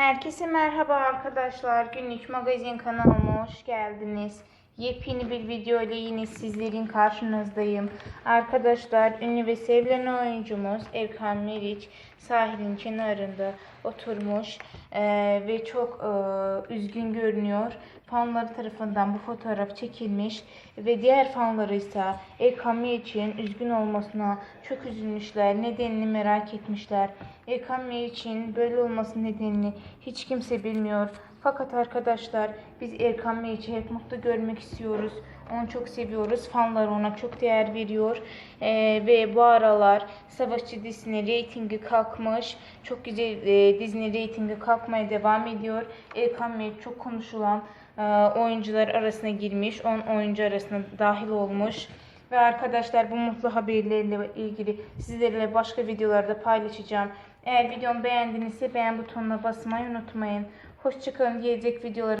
Herkese merhaba arkadaşlar. Günlük magazin kanalıma hoş geldiniz. Yepyeni bir video ile yine sizlerin karşınızdayım. Arkadaşlar ünlü ve sevilen oyuncumuz Erkan Meriç sahilin kenarında oturmuş eee, ve çok eee, üzgün görünüyor. Fanları tarafından bu fotoğraf çekilmiş ve diğer fanları ise Erkan Meriç'in üzgün olmasına çok üzülmüşler. Nedenini merak etmişler. Erkan Meriç'in böyle olması nedenini hiç kimse bilmiyor. Fakat arkadaşlar biz Erkan Meriç'i hep mutlu görmek istiyoruz. Onu çok seviyoruz. Fanlar ona çok değer veriyor. Ee, ve bu aralar Savaşçı dizisinin reytingi kalkmış. Çok güzel e, dizinin reytingi kalkmaya devam ediyor. Erkan Meriç çok konuşulan e, oyuncular arasına girmiş. 10 oyuncu arasına dahil olmuş. Ve arkadaşlar bu mutlu haberlerle ilgili sizlerle başka videolarda paylaşacağım. Eğer videomu beğendinizse beğen butonuna basmayı unutmayın. Hoşçakalın. Gelecek videoları